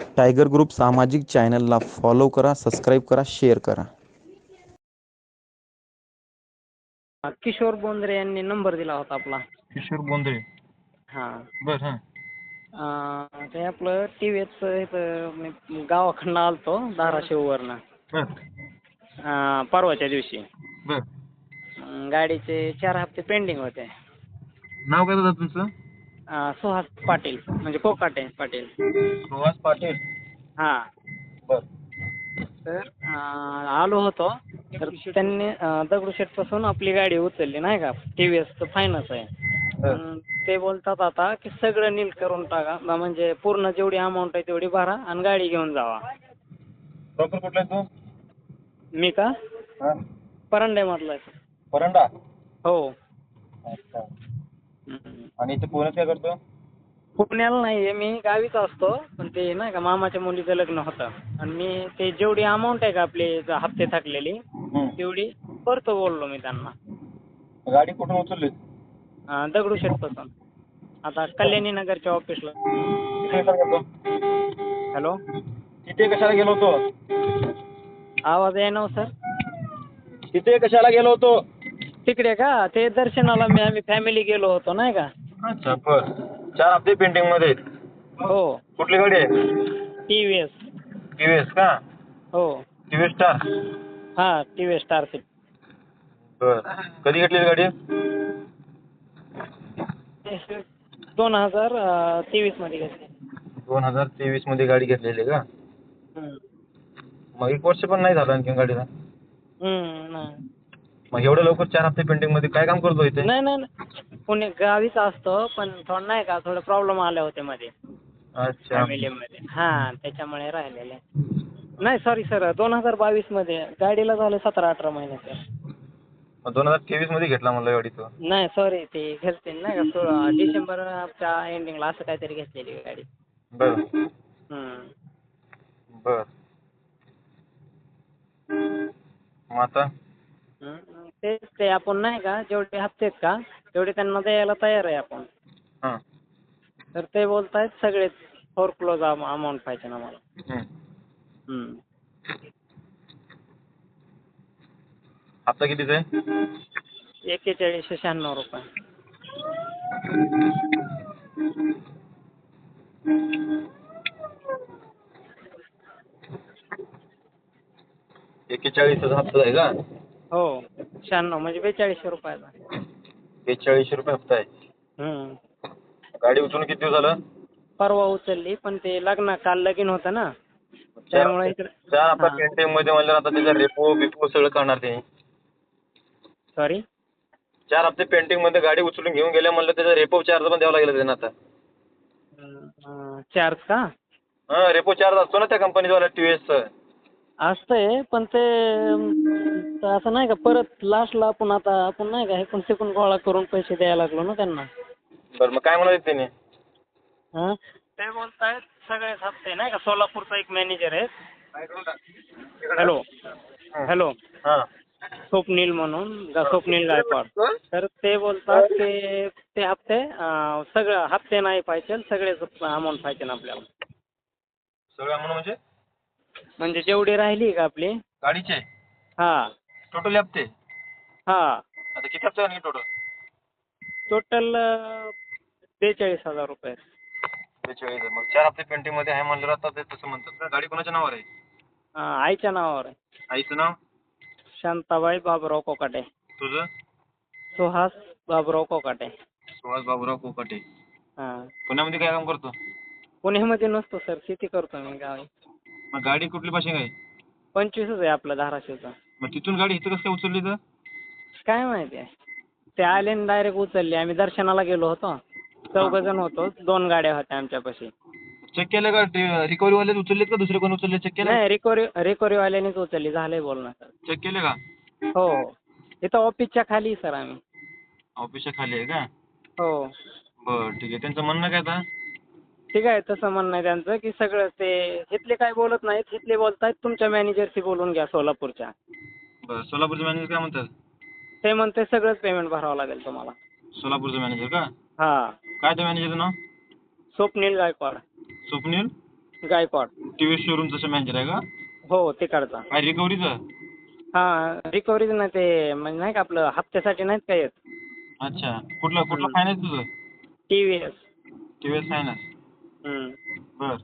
Tiger group सामाजिक चॅनलला follow करा सबस्क्राईब करा शेअर करा. किशोर बोंद्रे यांनी नंबर दिला होता आपला. किशोर बोंद्रे. हां. बर हां. अं, ते आपलं टी व्ही एसचं इथं मी गावाकडनं आलतो धाराशिववरनं बर. अं, परवाच्या दिवशी. बर. अं, गाडीचे चार हप्ते पेंडिंग होते. नाव काय दादा तुमचं? सुहास पाटील म्हणजे कोकाटे पाटील. सुहास पाटील? हां. बर. तर आलो होतो. तर त्यांनी अं, दगडूशेठपासून आपली गाडी उचलली नाही का? टी व्ही एसचं फायनान्स आहे. ते बोलतात आता की सगळं नील करून टाका. म्हणजे पूर्ण जेवढी अमाऊंट आहे तेवढी भरा आणि गाडी घेऊन जावा. प्रॉपर कुठला आहे तू? मी का? हां. परंड्यामधला आहे. परंडा? हो. आणि इथे पुण्यात काय करतो? पुण्याला नाही मी गावीच असतो पण ते नाही का मामाच्या मुलीचं लग्न होतं. आणि मी ते जेवढी अमाऊंट आहे का आपली ज- हप्ते थकलेली तेवढी करतो बोललो मी त्यांना. गाडी कुठून उचलली? अं, दगडूशेठपासून आता कल्याणी नगरच्या ऑफिसला तिथे काय करतो हॅलो? तिथे कशाला गेलो होतो? आवाज आहे ना सर? तिथे कशाला गेलो होतो? तिकडे का? ते दर्शनाला मी आम्ही फॅमिली गेलो होतो नाही का? अच्छा बर. चार हप्ते पेंटिंगमध्ये आहेत. हो. कुठली गाडी आहे? T V S T V S का? हो. टी व्ही एस स्टार हां टी व्ही एस स्टारची बर. कधी घेतली गाडी? दोन हजार तेवीसमध्ये घेतली. दोन हजार तेवीसमध्ये गाडी घेतलेली आहे का? हम्म. मग एक वर्ष पण नाही झालं आणखी गाडीला. हम्म, नाही. मग एवढं लवकर चार हप्ते पेंटिंगमध्ये काय काम करतो इथे? नाही नाही नाही. पुणे गावीच असतो पण थोडं नाही का थोडे प्रॉब्लेम आले होते मध्ये. अच्छा. फॅमिलीमध्ये हां त्याच्यामुळे राहिलेले नाही सॉरी सर दोन हजार बावीसमध्ये गाडीला झाले सतरा अठरा महिन्याचे. मग दोन हजार तेवीसमध्ये घेतला म्हणलं गाडी तो? नाही सॉरी ते घेतली नाही का डिसेंबरच्या एंडिंगला असं काहीतरी घेतलेली गाडी. बर. हम्म. बर. मग आता? हम्म. तेच ते आपण नाही का? जेवढे हप्ते आहेत का तेवढे त्यांना द्यायला तयार आहे आपण. हां. तर ते बोलतायत सगळे फोर क्लोज अमाऊंट पाहिजे. हम्म. हप्ता कितीचा आहे? एक्केचाळीसशे शहाण्णव रुपये. एक्केचाळीसचा हप्ता आहे का? हो. शहाण्णव म्हणजे बेचाळीसशे रुपयाचा बेचाळीसशे रुपये हप्ता आहे? हम्म. गाडी उचलून किती दिवस झालं? परवा उचलली पण ते लग्न काल लगीन होतं ना. त्यामुळे इकडे चार हप्ता हां. पेंटिंगमध्ये म्हणलं आता त्याचा रेपो बिपो सगळं करणार ते. सॉरी चार हप्ते पेंटिंगमध्ये गाडी उचलून घेऊन गेल्या म्हणलं त्याचा रेपो चार्ज पण द्यावा लागेल त्यांना आता. चार्ज का? हा रेपो चार्ज असतो ना त्या कंपनीचा टी व्ही एसचा असतंय पण ते असं नाही का परत लास्टला आपण आता आपण नाही का हे पण तिकून गोळा करून पैसे द्यायला लागलो ना त्यांना. बरं मग काय म्हणाले त्याने हां? ते बोलतायत सगळेच हप्ते नाही का? सोलापूरचा एक मॅनेजर आहे. हॅलो हॅलो हां. स्वप्नील म्हणून गा स्वप्नील गायकवाड. तर ते बोलतात ते ते हप्ते अं, सगळं हप्ते नाही पाहिजे सगळेच अमाऊंट पाहिजे आपल्याला. सगळं म्हणून म्हणजे? म्हणजे जेवढी राहिली का आपली? गाडीचे? हां. टोटल हप्ते? हां. आता किती हप्ते आणखी टोटल टोटल बेचाळीस हजार रुपये. बेचाळीस मग चार हप्ते पेंटिंगमध्ये आहे म्हणलं आता ते तसं म्हणतात. का गाडी कोणाच्या नावावर आहे? अं, आईच्या नावावर आहे. आईचं नाव? शांताबाई बाबुराव कोकाटे. तुझं? सुहास बाबुराव कोकाटे. सुहास बाबुराव कोकाटे. हां. पुण्यामध्ये काय काम करतो? पुण्यामध्ये नसतो सर. शेती करतो मी गावी. मग गाडी कुठली पाशिंग आहे? पंचवीसच आहे आपलं धाराशिवचं. मग तिथून गाडी इथं कसं काय उचलली तर? काय माहिती आहे. ते आले आणि डायरेक्ट उचलले. आम्ही दर्शनाला गेलो होतो. चौघ जण होतो. दोन गाड्या होत्या आमच्यापाशी. चेक केलं का रिकव्हरी वाले उचललेत का? दुसरे कोण उचलले चेक केलं नाही रिकव्हरी रिकव्हरीवाल्यानेच उचलली. झालंय बोलणं सर. चेक केले का? हो. इथं ऑफिसच्या खाली सर आम्ही. ऑफिसच्या खाली आहे का? हो. बरं ठीक आहे. त्यांचं म्हणणं काय आता? ठीक आहे तसं म्हणणं आहे त्यांचं की सगळं ते इथले काय बोलत नाहीत इथले बोलतायत तुमच्या मॅनेजरशी बोलून घ्या सोलापूरच्या. बरं सोलापूरचे मॅनेजर काय म्हणतात? ते म्हणते सगळंच पेमेंट भरावं लागेल तुम्हाला. सोलापूरचं मॅनेजर का? हां. काय त्या मॅनेजरचं नाव? स्वप्नील गायकवाड. स्वप्नील? गायकवाड. टीव्हीएस शोरूम जसं मॅनेजर आहे का? हो तिकडचा. काय रिकव्हरीचं हा रिकव्हरीज नाही ते म्हणजे नाही का आपलं हप्त्यासाठी नाहीत का येत? अच्छा. कुठलं कुठलं फायनान्स तुझं? T V S TVS finance बर.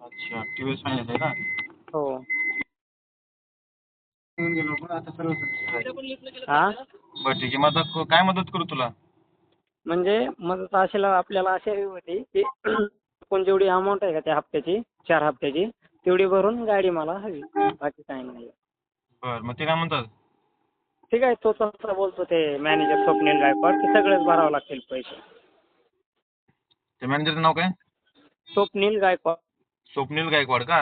अच्छा टीव्हीएस फायनान्स आहे का? हो. हा? बरं ठीक आहे. मग आता काय मदत करू तुला? म्हणजे मदत असेल आपल्याला अशी हवी होती की आपण जेवढी अमाऊंट आहे का त्या हप्त्याची चार हप्त्याची तेवढी भरून गाडी मला हवी. बाकी काही नाही. बरं मग ते काय म्हणतात? ठीक आहे तो तसा बोलतो ते मॅनेजर स्वप्नील गायकवाड की सगळेच भरावं लागतील पैसे. ते मॅनेजरचं नाव काय? स्वप्नील गायकवाड. स्वप्नील गायकवाड का?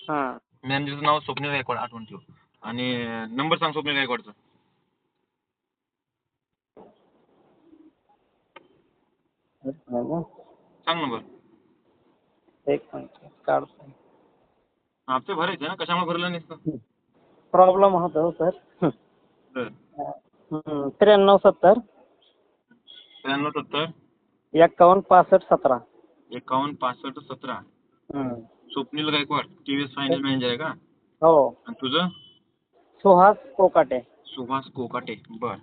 हां. मॅनेजरचं नाव स्वप्नील गायकवाड आठवण ठेव. आणि नंबर सांग स्वप्नील गायकवाडचा. सांग नंबर. एक मिनिट काढतो हप्ते भरायचे ना कशामुळे भरलं नसतं प्रॉब्लेम होता हो सर. त्र्याण्णव सत्तर. त्र्याण्णव सत्तर. एक्कावन्न पासष्ट सतरा. एकावन्न पासष्ट सतरा. हम्म. Swapnil Gaikwad T V S finance manager आहे का? हो. आणि तुझं? सुहास कोकाटे. सुभाष कोकाटे बर.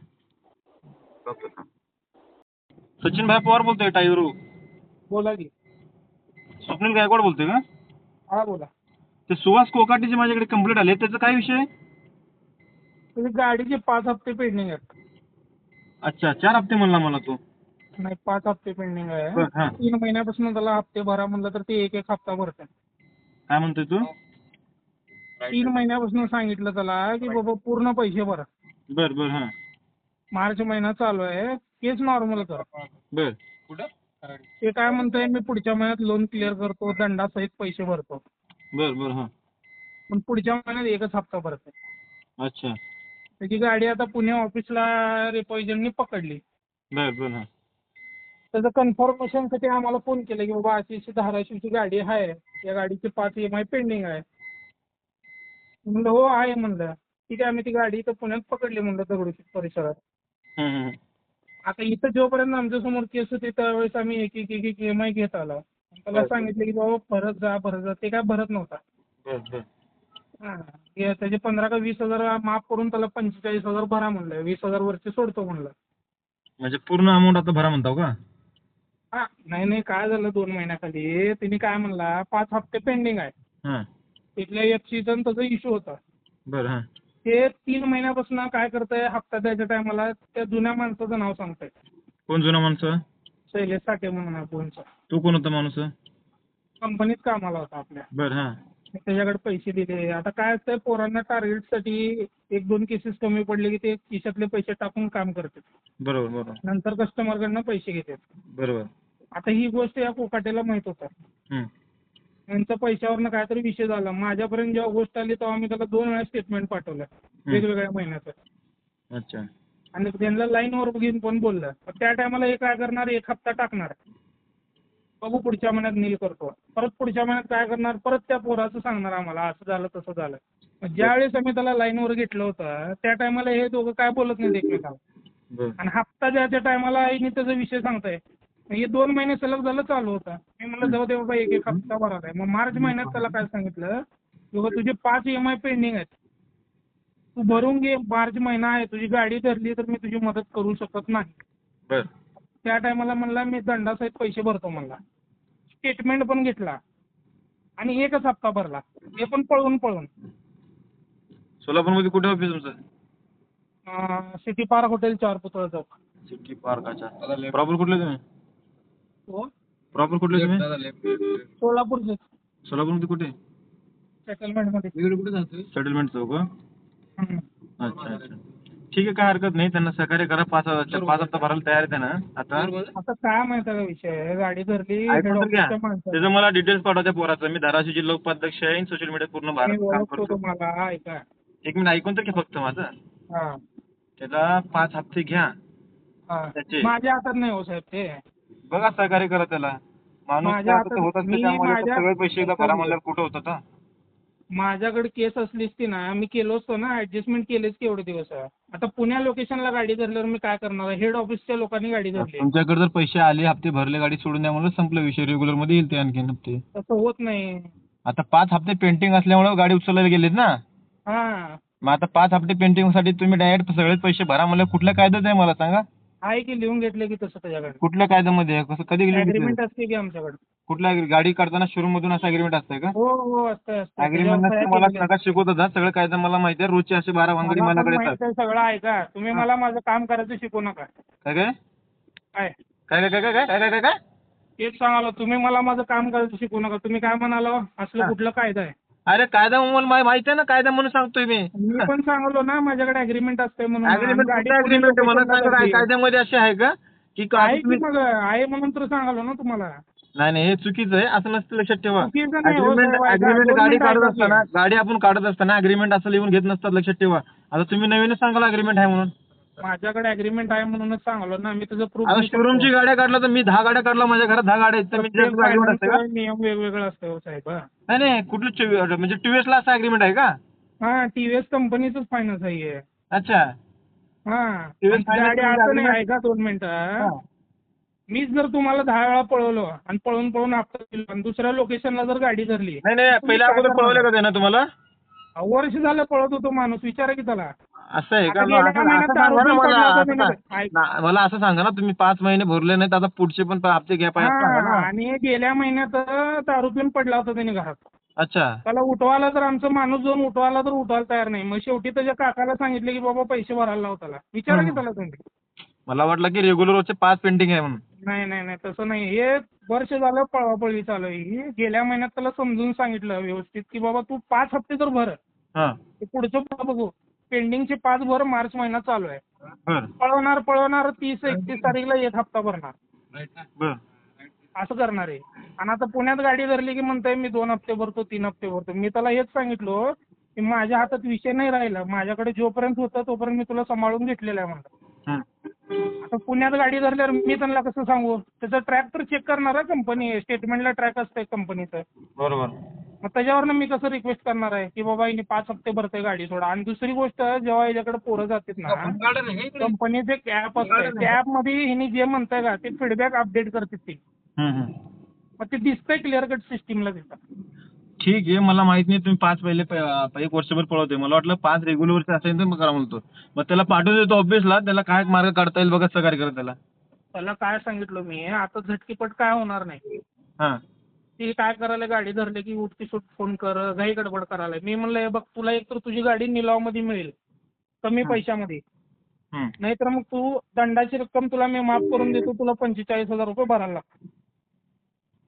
सचिन भाई पवार बोलतोय टाईवरू? बोला की. स्वप्नील गायकवाड बोलतोय का? हा बोला. ते सुहास कोकाटेचे माझ्याकडे कंप्लीट आले. त्याचा काय विषय आहे? गाडीचे पाच हप्ते पेंडिंग आहेत. अच्छा चार हप्ते म्हणला मला तो. नाही पाच हप्ते पेंडिंग आहे. हा तीन महिन्यापासून त्याला हप्ते भरा म्हणलं तर ते एक एक हप्ता भरते काय म्हणतोय तू? तीन महिन्यापासून सांगितलं त्याला की बाबा पूर्ण पैसे भरा. बर बर हा. मार्च महिना चालू आहे केस नॉर्मल कर. बर. ते काय म्हणतोय मी पुढच्या महिन्यात लोन क्लिअर करतो दंडासहित पैसे भरतो. बर बर हा. पण पुढच्या महिन्यात एकच हप्ता भरते अच्छा. त्याची गाडी आता पुणे ऑफिसला रिपोजिशननी पकडली. बर बर हा. त्याचं कन्फर्मेशनसाठी आम्हाला फोन केला की बाबा अशी अशी धाराशिवची गाडी आहे या गाडीचे पाच एम आय पेंडिंग आहे. म्हणलं हो आहे म्हणलं. ठीक आहे आम्ही ती गाडी इथं पुण्यात पकडली म्हणलं दगडूशेठ परिसरात. आता इथं जोपर्यंत आमच्यासमोर केस होती त्यावेळेस आम्ही एक एक एक एक एम आय घेत आलो. त्याला सांगितलं की बाबा भरत जा भरत जा. ते काय भरत नव्हता. हां त्याचे पंधरा का वीस हजार माफ करून त्याला पंचेचाळीस हजार भरा म्हणलं. वीस हजार वरचे सोडतो म्हणलं. म्हणजे पूर्ण अमाऊंट आता भरा म्हणताव का? हा नाही नाही काय झालं दोन महिन्याखाली? तिने काय म्हणला पाच हप्ते पेंडिंग आहे. हा. तिथल्या एफ सीचा त्याचा इश्यू होता. बर हा. ते तीन महिन्यापासून काय करतंय हप्ता द्यायच्या टायमाला त्या जुन्या माणसाचं नाव सांगतंय. कोण जुना माणसं? शैलेश साठे म्हणून आहे तू कोण होता माणूस? कंपनीत कामाला होता आपल्या. बर हा. त्याच्याकडे पैसे दिले. आता काय असतंय पोरांना टार्गेटसाठी एक दोन केसेस कमी पडले की ते खिशातले पैसे टाकून काम करतात. बरोबर बरोबर. नंतर कस्टमरकडनं पैसे घेतात. बरोबर. आता ही गोष्ट या कोकाटेला माहीत होतं. यांचा पैशावरनं काहीतरी विषय झाला. माझ्यापर्यंत जेव्हा गोष्ट आली तेव्हा मी त्याला दोन वेळा स्टेटमेंट पाठवलं. वेगवेगळ्या महिन्याचं. अच्छा. आणि त्यांना लाईनवर घेऊन पण बोललं. पण त्या टायमाला हे काय करणार? एक हप्ता टाकणार. बघू पुढच्या महिन्यात नील करतो. परत पुढच्या महिन्यात काय करणार? परत त्या पोराचं सांगणार आम्हाला. असं झालं तसं झालं. ज्यावेळेस आम्ही त्याला लाईनवर घेतलं होतं त्या टायमाला हे दोघं काय बोलत नाहीत एकमेकाला बर. आणि हप्ता द्यायच्या टायमाला आईने त्याचा विषय सांगताय हे दोन महिने सलग झालं चालू होता. मी म्हणलं जाऊ दे बाबा एक एक हप्ता भरायला आहे मग मार्च महिन्यात त्याला काय सांगितलं की बाबा तुझे पाच ई एम आय पेंडिंग आहेत. तू भरून घे मार्च महिना आहे तुझी गाडी धरली तर मी तुझी मदत करू शकत नाही. बर. त्या टायमाला म्हणला मी दंडासहित पैसे भरतो म्हणला. स्टेटमेंट पण घेतला. आणि एकच हप्ता भरला. हे पण पळून पळून. सोलापूरमध्ये कुठे ऑफिस तुमचं? सिटी पार्क हॉटेल चार पुतळा चौक. सिटी पार्काच्या. प्रॉपर कुठले तुम्ही? प्रॉपर कुठले तुम्ही? सोलापूरचे. सोलापूरमध्ये कुठे? सेटलमेंटमध्ये. सेटलमेंट चौक. अच्छा अच्छा. ठीक आहे काय हरकत नाही. त्यांना सहकार्य करा. पाच हजार पाच हप्ता भरायला तयार आहे त्यांना. आता आता काय माहिती का विषय? गाडी धरली. त्याचं मला डिटेल्स पाठवा त्या पोराचं. मी धाराशिवची लोकपाध्यक्ष आहे सोशल मीडिया पूर्ण भारत एक मिनिट ऐकून तर घे फक्त माझं. हा. त्याला पाच हप्ते घ्या. हा. त्याचे. माझ्या हातात नाही हो साहेब ते. बघा सहकार्य करा त्याला. माणूस माझ्या हातात- होत असतं मी त्यामुळे माझ्या- सगळे पैसे एकदा भरा म्हणल्यावर कुठं होतं आता माझ्याकडे केस असली असती ना मी केलो असतो ना ऍडजस्टमेंट केलेच की एवढे दिवस. आता पुण्या लोकेशनला गाडी धरल्यावर मी काय करणार हेड ऑफिसच्या लोकांनी गाडी धरली. तुमच्याकडे जर पैसे आले हप्ते भरले गाडी सोडून द्या म्हणून संपलं विषय. रेग्युलरमध्ये येईल ते आणखीन हप्ते. तसं होत नाही. आता पाच हप्ते पेंटिंग असल्यामुळे गाडी उचलायला गेलेत ना? हा. मग आता पाच हप्ते पेंटिंगसाठी तुम्ही डायरेक्ट सगळेच पैसे भरा मला कुठल्या कायद्यात आहे मला सांगा? आहे की लिहून घेतलं की तसं त्याच्याकडे? कुठल्या कायद्यामध्ये? आहे कसं कधी अग्रीमेंट? असते की आमच्याकडे. कुठल्या गाडी काढताना शोरूम मधून असं अग्रीमेंट असतंय का? हो हो असतं असतं अग्रीमेंट त्याच्यावर सह्या मला केलेल्या नका शिकवत जा. सगळं कायदा मला माहिती आहे रोजचे असे बारा वांगडी मला पण माझ्याकडे माहीत येतात आहे सगळं ऐका तुम्ही मला माझं काम करायचं शिकू नका. काय काय? काय? काय काय काय काय काय काय काय? काय तेच सांगालो तुम्ही मला माझं काम करायचं शिकू नका. तुम्ही काय म्हणालो? असलं हा. कुठलं कायदा आहे? अरे कायदा मला मा- माहिती आहे ना कायदा म्हणून सांगतोय मी. मी पण सांगलो ना माझ्याकडे अग्रीमेंट असते म्हणून. अग्रीमेंट कुठलं अग्रीमेंट मला सांगा. कायद्यामध्ये असे आहे का? की आहे की मग आहे म्हणून तर सांगालो ना तुम्हाला. नाही नाही हे चुकीचं आहे. असं नसतं लक्षात ठेवा. चुकीचं नाही हो, अग्रीमेंट साहेब, गाडी काढत असताना. गाडी आपण काढत असताना अग्रीमेंट असं लिहून घेत नसतात लक्षात ठेवा. आता तुम्ही नवीनच सांगाल अग्रीमेंट आहे म्हणून. माझ्याकडे अग्रीमेंट आहे म्हणूनच सांगलो ना मी तुझं प्रूफ आता शोरूमची गाड्या काढला तर मी दहा गाड्या काढला माझ्या घरात दहा गाड्या आहेत तर मी असते का? नियम वेगवेगळं असतं हो साहेब हा. नाही नाही कुठलं म्हणजे टीव्हीएस ला असं अग्रीमेंट आहे का? हा टीव्हीएस कंपनीचंच फायनान्स आहे हे. अच्छा. हा TVS आणि finance गाडी असं नाही agreement- ऐका दोन मिनिटं मीच जर तुम्हाला दहा वेळा पळवलो आणि पळून पळून हप्ता दिलो आणि दुसऱ्या लोकेशनला जर गाडी धरली नाही नाही पहिल्या अगोदर? पळवलं का ते ना तुम्हाला? वर्ष झालं पळत होतो माणूस विचारा की त्याला. असं आहे का? आता मग गेल्या असं महिन्यात असं सांगा ना दारू मला असं सांग-. ना- मला असं सांगा ना तुम्ही पाच महिने भरले नाहीत आता पुढचे पण हप्ते घ्या पाहिजे असं सांगा हा, ना. आणि गेल्या महिन्यात दारू पिऊन पडला होता त्याने घरात. अच्छा. त्याला उठवायला तर आमचं माणूस जाऊन उठवायला तर उठवायला तयार नाही. मग शेवटी त्याच्या काकाला सांगितलं की बाबा पैसे भरायला लाव त्याला. विचारा की. त्याला तुम्ही मला वाटलं की रेग्युलर रोजचे पाच पेंटिंग आहे म्हणून. नाही नाही नाही तसं नाही. हे वर्ष झालं पळवापळवी चालू आहे. ही गेल्या महिन्यात त्याला समजून सांगितलं व्यवस्थित की बाबा तू पाच हप्ते तर भर. हा. ते पुढचं पुढं बघू. पेंडिंगचे पाच भर मार्च महिना चालू आहे. बर. पळवणार पळवणार तीस एकतीस तारीखला एक हप्ता भरणार. बर. असं करणार आहे. आणि आता पुण्यात गाडी धरली की म्हणतोय मी दोन हप्ते भरतो तीन हप्ते भरतो. मी त्याला हेच सांगितलं की माझ्या हातात विषय नाही राहिला. माझ्याकडे जोपर्यंत होतं तोपर्यंत मी तुला सांभाळून घेतलेला आहे म्हणलं. आता पुण्यात गाडी धरल्यावर मी त्यांना कसं सांगू? त्याचा ट्रॅक तर चेक करणार आहे कंपनी स्टेटमेंटला ट्रॅक असतंय कंपनीचं बरोबर. मग त्याच्यावरनं मी कसं रिक्वेस्ट करणार आहे? की बाबा हिने पाच हप्ते भरते गाडी सोडा. आणि दुसरी गोष्ट जेव्हा याच्याकडे पोरं जातात ना कंपनीचं एक ऍप असतं त्या ऍपमध्ये हिने जे म्हणताय का ते फीडबॅक अपडेट करतात ते. मग ते दिसतंय क्लिअर कट सिस्टीमला तिथं ठीक आहे मला माहीत नाही तुम्ही पाच पहिले प- एक वर्षभर पळवते मला वाटलं पाच रेग्युलर असेल तर मग करा म्हणतो. मग त्याला पाठवून देतो ऑफिसला त्याला काय मार्ग काढता येईल बघा सहकार्य करा त्याला. त्याला काय सांगितलं मी आता झटकीपट काय होणार नाही. हा. ती काय करायला गाडी धरले की उठकी सुट फोन कर घाई गडबड करायला. मी म्हणलं हे बघ तुला एक तर तुझी गाडी निलावमध्ये मिळेल कमी पैशामध्ये. नाहीतर मग तू दंडाची रक्कम तुला मी माफ करून देतो तुला पंचेचाळीस हजार रुपये भरायला लागतात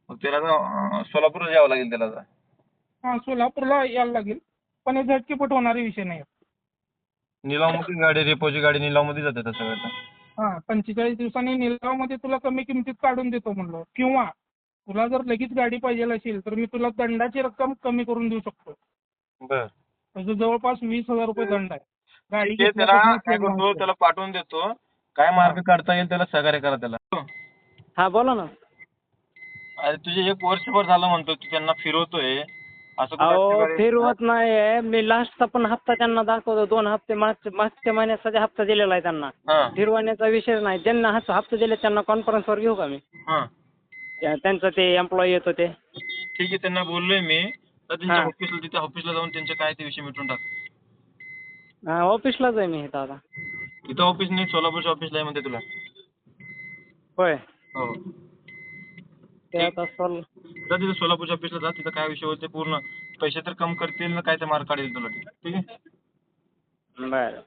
मग त्याला सोलापूरला यावं लागेल त्याला सोलापूरला यायला लागेल. पण हे झटकीपट होणारे विषय नाही. निलावमध्ये गाडी रेपोची गाडी निलावमध्ये जाते तसं आता हां पंचेचाळीस दिवसांनी निलावमध्ये तुला कमी किमतीत काढून देतो म्हणलं. किंवा तुला जर लगेच गाडी पाहिजे असेल तर मी तुला दंडाची रक्कम कमी करून देऊ शकतो. बर. त्याचं जवळपास वीस हजार रुपये दंड आहे. गाडी ते त्याला काय करतो. त्याला पाठवून देतो. काय मार्ग काढता येईल त्याला सहकार्य करा त्याला. हा बोला ना. अरे तुझे एक वर्षभर झालं म्हणतो तू त्यांना फिरवतोय. असं अहो? फिरवत नाही मी लास्टचा पण हप्ता त्यांना दाखवतो. दोन हप्ते मागच्या मागच्या महिन्याचा हप्ता दिलेला आहे त्यांना. हा. फिरवण्याचा विषय नाही. ज्यांना हा हप्ते दिले त्यांना कॉन्फरन्सवर घेऊ का मी? हा. त्या- त्यांचं ते एम्प्लॉई येतो ते. ठीक आहे त्यांना बोललोय मी. तर त्यांच्या हा. ऑफिसला तिथे ऑफिसला जाऊन त्यांचे काय ते विषय मिटून टाक. ऑफिसलाच आहे मी इथं आता. इथं ऑफिस नाही सोलापूरच्या ऑफिसला आहे म्हणते तुला. होय. हो. ते आता सोल जा तिथे सोलापूरच्या ऑफिसला जा तिथं काय विषय होते पूर्ण. पैसे तर कम करतील ना काय ते मार्क काढेल तुला ठीक आहे? बरं.